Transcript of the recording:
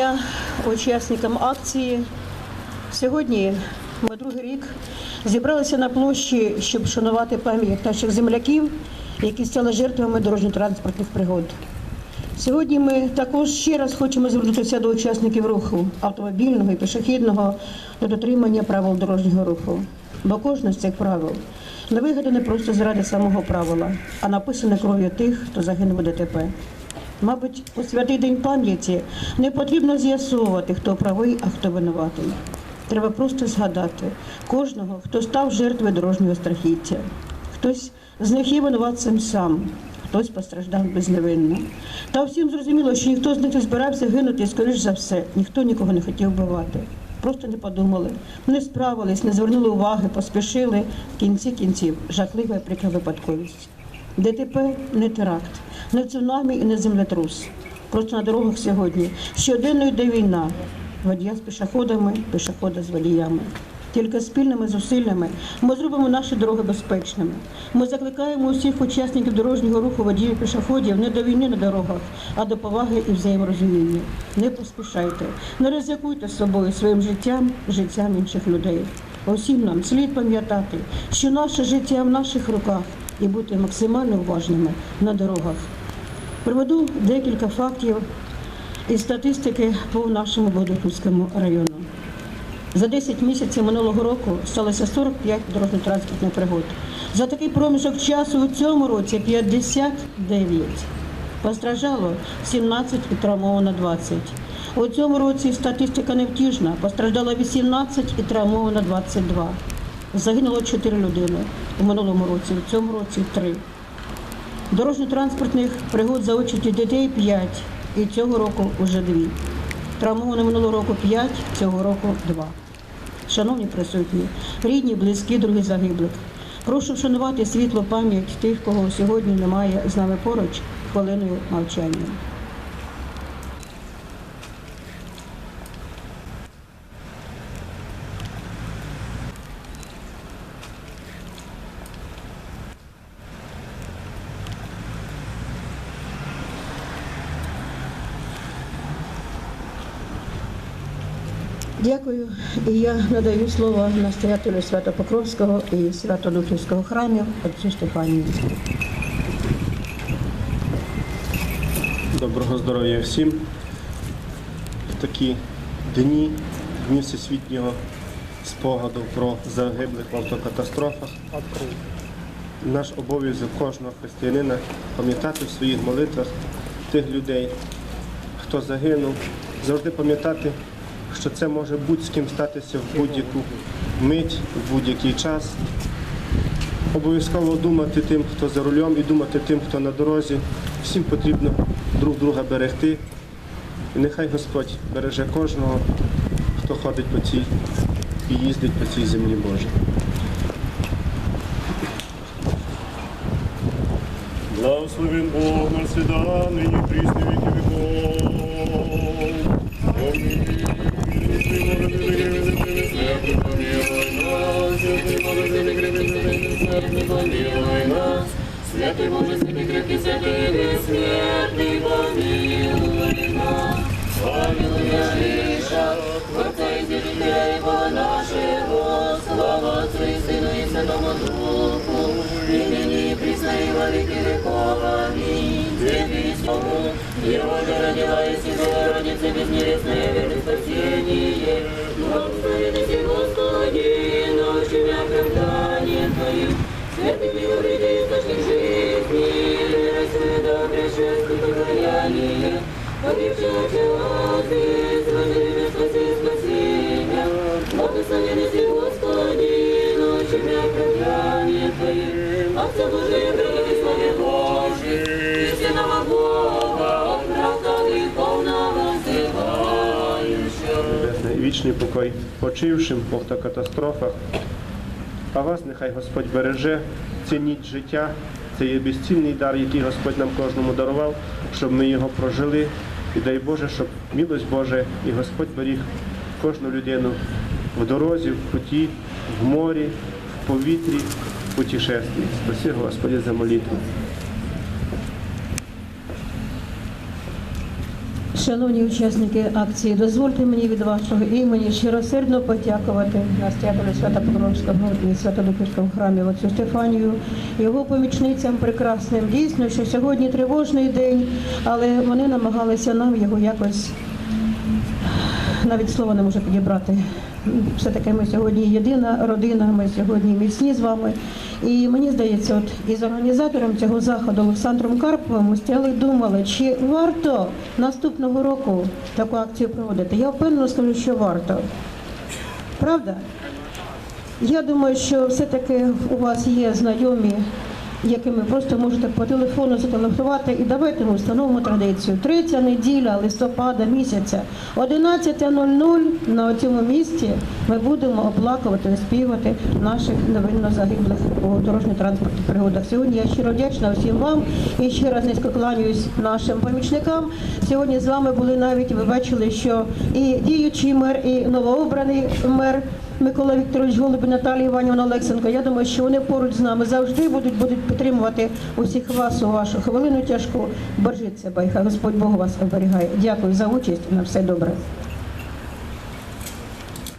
дня учасникам акції. Сьогодні ми другий рік зібралися на площі, щоб шанувати пам'ять наших земляків, які стали жертвами дорожньо-транспортних пригод. Сьогодні ми також ще раз хочемо звернутися до учасників руху автомобільного і пішохідного до дотримання правил дорожнього руху. Бо кожне з цих правил не вигадане просто заради самого правила, а написане кров'ю тих, хто загинув у ДТП. Мабуть, у святий день пам'яті не потрібно з'ясовувати, хто правий, а хто винуватий. Треба просто згадати кожного, хто став жертвою дорожнього страхіття. Хтось з них є винуватцем сам, хтось постраждав безневинно. Та всім зрозуміло, що ніхто з них не збирався гинути, скоріш за все, ніхто нікого не хотів вбивати. Просто не подумали, не справились, не звернули уваги, поспішили. В кінці кінців жахлива і прикра випадковість. ДТП не теракт, не цунамі і не землетрус. Просто на дорогах сьогодні щоденно йде війна. Водія з пішоходами, пішохода з водіями. Тільки спільними зусиллями ми зробимо наші дороги безпечними. Ми закликаємо усіх учасників дорожнього руху водіїв пішоходів не до війни на дорогах, а до поваги і взаєморозуміння. Не поспішайте, не ризикуйте собою своїм життям, життям інших людей. Усім нам слід пам'ятати, що наше життя в наших руках і бути максимально уважними на дорогах. Приведу декілька фактів із статистики по нашому Бодохівському району. За 10 місяців минулого року сталося 45 дорожньо-транспортних пригод. За такий проміжок часу у цьому році 59. Постраждало 17 і травмовано 20. У цьому році статистика невтішна. Постраждало 18 і травмовано 22. Загинуло 4 людини у минулому році, у цьому році 3. Дорожньо-транспортних пригод за участю дітей 5, і цього року вже 2. Травмовано минулого року 5, цього року 2. Шановні присутні, рідні, близькі, другі загиблих. Прошу вшанувати світло пам'ять тих, кого сьогодні немає з нами поруч хвилиною мовчання. Дякую. І я надаю слово настоятелю Свято-Покровського і Свято-Духівського храмів отцю Стефанію. Доброго здоров'я всім. В такі дні, дні всесвітнього спогаду про загиблих в автокатастрофах. Наш обов'язок кожного християнина пам'ятати в своїх молитвах тих людей, хто загинув, завжди пам'ятати, що це може будь з ким статися в будь-яку мить, в будь-який час. Обов'язково думати тим, хто за рулем, і думати тим, хто на дорозі. Всім потрібно друг друга берегти. І нехай Господь береже кожного, хто ходить по цій і їздить по цій землі Божій. Благословен Бог на всегда, ныне пресны веки веков. Аллилуйя, Иша, Отца и Святителя и Бога нашего, слава Отцу и Сыну и Святому Духу, и ныне и присно и во веки веков. Аминь. Святый Слово, Его же родила и Сидела, родится безневестное веры спасение. Благословен си Господи, ночами оправдание Твоим. Святый миловредный источник жизни, мира свое доброе спаси спасения. Благословен си Господи, ночами оправдание Твоим. Отца Божий, пребывай славе Божий, истинного Бога, от мрака греховного взывающего. Вічний покой почившим в автокатастрофах. А вас нехай Господь береже, цініть життя. Це є безцінний дар, який Господь нам кожному дарував, щоб ми його прожили. І дай Боже, щоб милость Божа і Господь беріг кожну людину в дорозі, в путі, в морі, в повітрі, в путешестві. Спаси, Господи, за молитву. Шановні учасники акції, дозвольте мені від вашого імені щиросердно подякувати настоятелю Свято-Покровського і Свято-Луківського храмі отцю Стефанію, його помічницям прекрасним. Дійсно, що сьогодні тривожний день, але вони намагалися нам його якось навіть слова не можу підібрати. Все-таки ми сьогодні єдина родина, ми сьогодні міцні з вами. І мені здається, от із організатором цього заходу Олександром Карповим ми думали, чи варто наступного року таку акцію проводити. Я впевнено скажу, що варто. Правда? Я думаю, що все-таки у вас є знайомі, якими просто можете по телефону зателефонувати і давайте ми встановимо традицію. Третя неділя листопада місяця, 11.00 на цьому місці ми будемо оплакувати, співати наших невинно загиблих у дорожньо-транспортних пригодах. Сьогодні я щиро вдячна всім вам і ще раз низько кланяюсь нашим помічникам. Сьогодні з вами були навіть, ви бачили, що і діючий мер, і новообраний мер. Микола Вікторович Голуб і Наталія Іванівна Олексенко. Я думаю, що вони поруч з нами завжди будуть, будуть підтримувати усіх вас у вашу хвилину тяжку. Бережіть байха Господь Бог вас оберігає. Дякую за участь. На все добре.